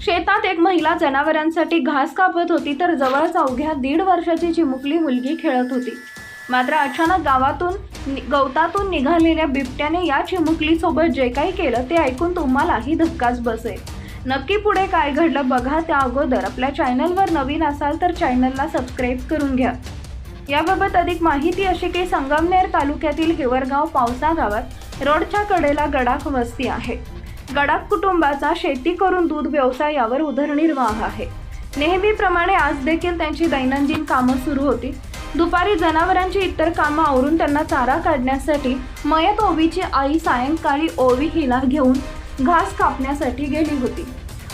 शेतात एक महिला जनावरांसाठी घास कापत होती तर जवळच अवघ्या दीड वर्षाची चिमुकली मुलगी खेळत होती. मात्र अचानक गावातून नि- गवतातून निघालेल्या बिबट्याने या चिमुकलीसोबत जे काही केलं ते ऐकून तुम्हालाही धक्काच बसेल. नक्की पुढे काय घडलं बघा त्या अगोदर. आपल्या चॅनलवर नवीन असाल तर चॅनलला सबस्क्राईब करून घ्या. याबाबत अधिक माहिती अशी की संगमनेर तालुक्यातील हिवरगाव पावसा गावात रोडच्या कडेला गडाख वस्ती आहे. गडाख कुटुंबाचा शेती करून दूध व्यवसाय यावर उदरनिर्वाह आहे. नेहमीप्रमाणे आज देखील त्यांची दैनंदिन कामं सुरू होती. दुपारी जनावरांची इतर कामं आवरून त्यांना चारा काढण्यासाठी मयत ओवीची आई सायंकाळी ओवी हिला घेऊन घास कापण्यासाठी गेली होती.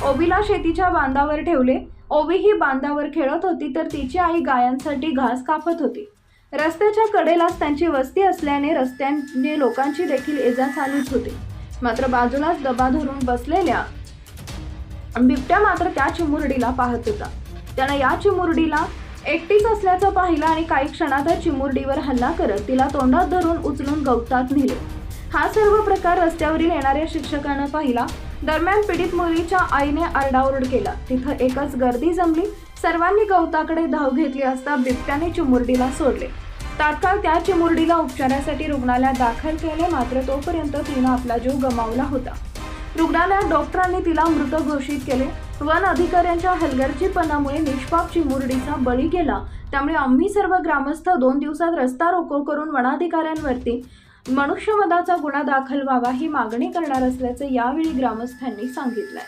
ओबीला शेतीच्या बांधावर ठेवले. ओवी ही बांधावर खेळत होती तर तिची आई गायांसाठी घास कापत होती. रस्त्याच्या कडेलाच त्यांची वस्ती असल्याने रस्त्याने लोकांची देखील एजा चालूच होती. मात्र बाजूलाच दबा धरून बसलेल्या बिबट्या मात्र त्या चिमुरडीला पाहत होता. त्यानं या चिमुरडीला एकटीच असल्याचं पाहिलं आणि काही क्षणात चिमुरडीवर हल्ला करत तिला तोंडात धरून उचलून गवतात नेले. हा सर्व प्रकार रस्त्यावरील येणाऱ्या शिक्षकानं पाहिला. दरम्यान पीडित मुलीच्या आईने आरडाओरड केला. तिथं एकच गर्दी जमली. सर्वांनी गवताकडे धाव घेतली असता बिबट्याने चिमुरडीला सोडले. तात्काळ त्या चिमुरडीला उपचारासाठी रुग्णालयात दाखल केले. मात्र तोपर्यंत तिनं आपला जीव गमावला होता. रुग्णालयात डॉक्टरांनी तिला मृत घोषित केले. वन अधिकाऱ्यांच्या हलगर्जीपणामुळे निष्पाप चिमुरडीचा बळी गेला. त्यामुळे आम्ही सर्व ग्रामस्थ दोन दिवसात रस्ता रोको करून वनाधिकाऱ्यांवरती मनुष्यवधाचा गुन्हा दाखल व्हावा ही मागणी करणार असल्याचे यावेळी ग्रामस्थांनी सांगितलंय.